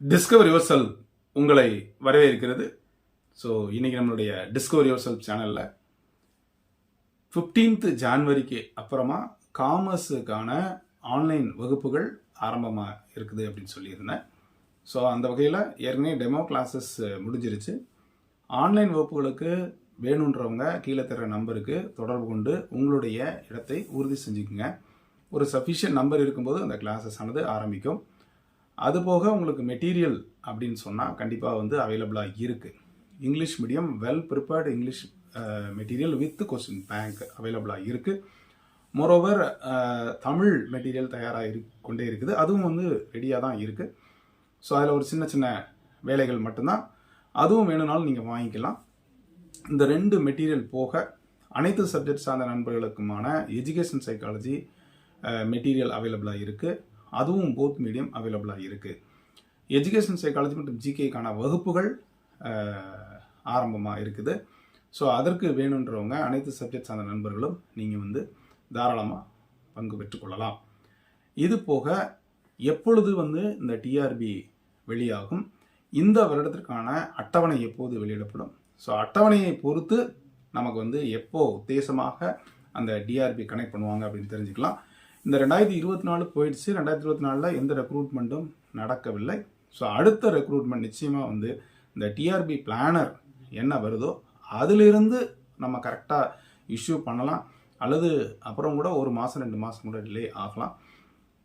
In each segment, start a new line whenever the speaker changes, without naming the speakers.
Discover your செல் உங்களை வரவேற்கிறது. So இன்னைக்கு நம்மளுடைய டிஸ்கவர் யுவர் செல்ஃப் சேனலில் ஃபிஃப்டீன்த் ஜான்வரிக்கு அப்புறமா காமர்ஸுக்கான ஆன்லைன் வகுப்புகள் ஆரம்பமாக இருக்குது அப்படின்னு சொல்லியிருந்தேன். ஸோ அந்த வகையில் ஏற்கனவே டெமோ கிளாஸஸ் முடிஞ்சிருச்சு. ஆன்லைன் வகுப்புகளுக்கு வேணுன்றவங்க கீழே தர நம்பருக்கு தொடர்பு கொண்டு உங்களுடைய இடத்தை உறுதி செஞ்சுக்குங்க. ஒரு சஃபிஷியன்ட் நம்பர் இருக்கும்போது அந்த கிளாஸஸ் ஆனது ஆரம்பிக்கும். அது போக உங்களுக்கு மெட்டீரியல் அப்படின்னு சொன்னால் கண்டிப்பாக வந்து அவைலபிளாக இருக்குது English medium well prepared English material with question bank அவைலபிளாக இருக்குது மோரோவர் தமிழ் மெட்டீரியல் தயாராக இரு கொண்டே இருக்குது. அதுவும் வந்து ரெடியாக தான் இருக்குது ஸோ அதில் ஒரு சின்ன சின்ன வேலைகள் மட்டும்தான். அதுவும் வேணும்னாலும் நீங்கள் வாங்கிக்கலாம். இந்த ரெண்டு மெட்டீரியல் போக அனைத்து சப்ஜெக்ட் சார்ந்த நண்பர்களுக்குமான எஜுகேஷன் சைக்காலஜி மெட்டீரியல் அவைலபிளாக இருக்குது அதுவும் போத் மீடியம் அவைலபிளாக இருக்குது எஜுகேஷன் சைக்காலஜி மற்றும் ஜிகேக்கான வகுப்புகள் ஆரம்பமாக இருக்குது. ஸோ அதற்கு வேணுன்றவங்க அனைத்து சப்ஜெக்ட் சார்ந்த நண்பர்களும் நீங்கள் வந்து தாராளமாக பங்கு பெற்றுக்கொள்ளலாம் இது போக எப்பொழுது வந்து இந்த டிஆர்பி வெளியாகும்? இந்த வருடத்திற்கான அட்டவணை எப்போது வெளியிடப்படும்? ஸோ அட்டவணையை பொறுத்து நமக்கு வந்து எப்போ உத்தேசமாக அந்த டிஆர்பி கனெக்ட் பண்ணுவாங்க அப்படின்னு தெரிஞ்சுக்கலாம். இந்த ரெண்டாயிரத்தி இருபத்தி நாலு போயிடுச்சு. ரெண்டாயிரத்தி இருபத்தி நாலில் எந்த ரெக்ரூட்மெண்ட்டும் நடக்கவில்லை. ஸோ அடுத்த ரெக்ரூட்மெண்ட் நிச்சயமாக வந்து இந்த டிஆர்பி பிளானர் என்ன வருதோ அதிலிருந்து நம்ம கரெக்டாக இஷ்யூ பண்ணலாம். அல்லது அப்புறம் கூட ஒரு மாதம் ரெண்டு மாதம் கூட டிலே ஆகலாம்.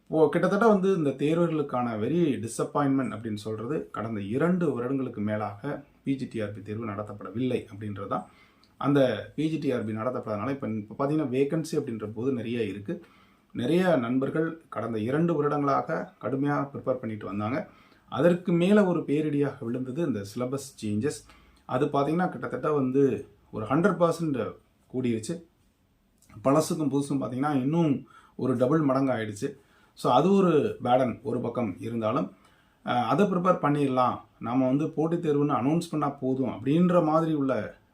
இப்போ கிட்டத்தட்ட வந்து இந்த தேர்வுகளுக்கான வெரி டிசப்பாயின்மெண்ட் அப்படின்னு சொல்கிறது கடந்த இரண்டு வருடங்களுக்கு மேலாக பிஜிடிஆர்பி தேர்வு நடத்தப்படவில்லை அப்படின்றது தான் அந்த பிஜிடிஆர்பி நடத்தப்படாதனால இப்போ இப்போ பார்த்தீங்கன்னா வேகன்சி அப்படின்ற போது நிறைய இருக்குது நிறைய நண்பர்கள் கடந்த இரண்டு வருடங்களாக கடுமையாக ப்ரிப்பேர் பண்ணிட்டு வந்தாங்க. அதற்கு மேலே ஒரு பேரிடியாக விழுந்தது இந்த சிலபஸ் சேஞ்சஸ் அது பார்த்தீங்கன்னா கிட்டத்தட்ட வந்து ஒரு ஹண்ட்ரட் பர்சன்ட் கூடிருச்சு. பழசுக்கும் புதுசும் பார்த்தீங்கன்னா இன்னும் ஒரு டபுள் மடங்கு ஆயிடுச்சு ஸோ அது ஒரு பேடன் ஒரு பக்கம் இருந்தாலும் அதை ப்ரிப்பேர் பண்ணிடலாம். நாம் வந்து போட்டித் தேர்வுன்னு அனௌன்ஸ் பண்ணால் போதும் அப்படின்ற மாதிரி உள்ள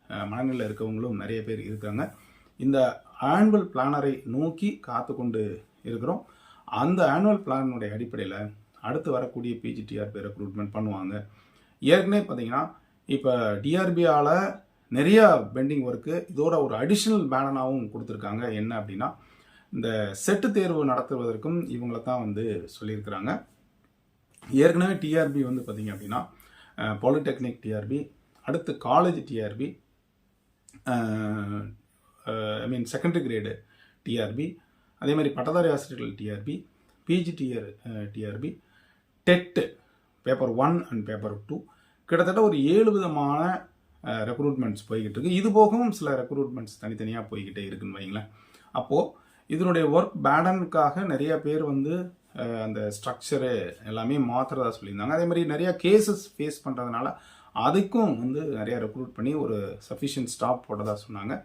அஹ், மனநிலையில் இருக்கவங்களும் நிறைய பேர் இருக்காங்க. இந்த ஆனுவல் பிளானரை நோக்கி காத்து கொண்டு இருக்கிறோம். அந்த ஆனுவல் பிளானுடைய அடிப்படையில் அடுத்து வரக்கூடிய பிஜிடிஆர்பி ரெக்ரூட்மெண்ட் பண்ணுவாங்க. ஏற்கனவே பார்த்தீங்கன்னா இப்போ டிஆர்பியால் நிறையா பெண்டிங் ஒர்க்கு இதோட ஒரு அடிஷ்னல் பேனனாகவும் கொடுத்துருக்காங்க. என்ன அப்படின்னா இந்த செட்டு தேர்வு நடத்துவதற்கும் இவங்களை தான் வந்து சொல்லியிருக்கிறாங்க. ஏற்கனவே டிஆர்பி வந்து பார்த்தீங்க அப்படின்னா பாலிடெக்னிக் டிஆர்பி அடுத்து college TRB I mean secondary grade TRB அதே மாதிரி பட்டதாரி ஆசிரியர்கள் TRB PGTR TRB TET paper one and paper two கிட்டத்தட்ட ஒரு ஏழு விதமான uh, ரெக்ரூட்மெண்ட்ஸ் போய்கிட்டு இருக்கு. இது போகவும் சில ரெக்ரூட்மெண்ட்ஸ் தனித்தனியாக போய்கிட்டே இருக்குன்னு வைங்களேன் அப்போது இதனுடைய ஒர்க் பேடனுக்காக நிறைய பேர் வந்து uh, அந்த ஸ்ட்ரக்சரு எல்லாமே மாற்றுறதா சொல்லியிருந்தாங்க. அதே மாதிரி நிறையா கேசஸ் ஃபேஸ் பண்ணுறதுனால அதுக்கும் வந்து நிறையா ரெக்ரூட் பண்ணி ஒரு சஃபிஷியன்ட் ஸ்டாப் போட்டதாக சொன்னாங்க.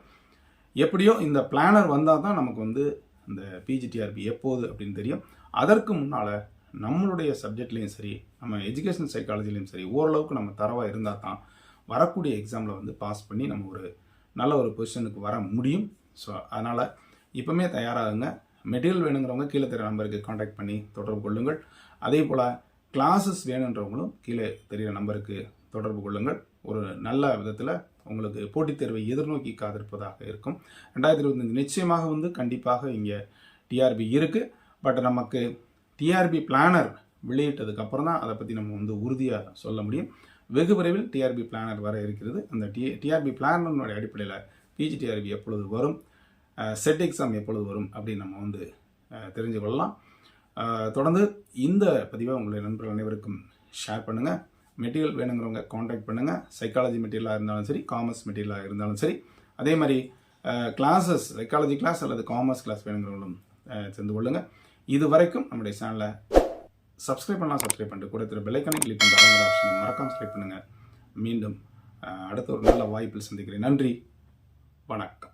எப்படியோ இந்த பிளானர் வந்தால் தான் நமக்கு வந்து இந்த பிஜிடிஆர்பி எப்போது அப்படின்னு தெரியும். அதற்கு முன்னால் நம்மளுடைய சப்ஜெக்ட்லேயும் சரி நம்ம எஜுகேஷன் சைக்காலஜிலையும் சரி ஓரளவுக்கு நம்ம தரவாக இருந்தால் தான் வரக்கூடிய எக்ஸாமில் வந்து பாஸ் பண்ணி நம்ம ஒரு நல்ல ஒரு பொசிஷனுக்கு வர முடியும். ஸோ அதனால் இப்போமே தயாராகுங்க. மெட்டீரியல் வேணுங்கிறவங்க கீழே தெரிய நம்பருக்கு காண்டாக்ட் பண்ணி தொடர்பு கொள்ளுங்கள். அதே போல் கிளாஸஸ் வேணுன்றவங்களும் கீழே தெரிகிற நம்பருக்கு தொடர்பு கொள்ளுங்கள். ஒரு நல்ல விதத்தில் உங்களுக்கு போட்டித் தேர்வை எதிர்நோக்கி காத்திருப்பதாக இருக்கும். ரெண்டாயிரத்தி இருபத்தஞ்சு நிச்சயமாக வந்து கண்டிப்பாக இங்கே டிஆர்பி இருக்குது பட் நமக்கு டிஆர்பி பிளானர் வெளியிட்டதுக்கப்புறம் தான் அதை பற்றி நம்ம வந்து உறுதியாக சொல்ல முடியும். வெகு விரைவில் டிஆர்பி பிளானர் வர இருக்கிறது. அந்த டி டிஆர்பி பிளானருடைய அடிப்படையில் பிஜிடிஆர்பி எப்பொழுது வரும்? செட் எக்ஸாம் எப்பொழுது வரும்? அப்படின்னு நம்ம வந்து தெரிஞ்சு கொள்ளலாம். தொடர்ந்து இந்த பதிவை உங்களுடைய நண்பர்கள் அனைவருக்கும் ஷேர் பண்ணுங்கள் மெட்டீரியல் வேணுங்கிறவங்க காண்டாக்ட் பண்ணுங்கள் சைக்காலஜி மெட்டீரியலாக இருந்தாலும் சரி காமர்ஸ் மெட்டீரியலாக இருந்தாலும் சரி. அதே மாதிரி கிளாஸஸ் சைக்காலஜி கிளாஸ் அல்லது காமர்ஸ் கிளாஸ் வேணுங்கிறவங்களும் சேர்ந்து தெரிந்து கொள்ளுங்கள் இது வரைக்கும் நம்முடைய சேனலை சப்ஸ்கிரைப் பண்ணலாம் சப்ஸ்கிரைப் பண்ணிட்டு கூட திரு பெல்லைக்கனை கிளிக் பண்ணுற அவங்க ஆப்ஷனை மறக்காம பண்ணுங்கள் மீண்டும் அடுத்த ஒரு நல்ல வாய்ப்பில் சந்திக்கிறேன். நன்றி. வணக்கம்.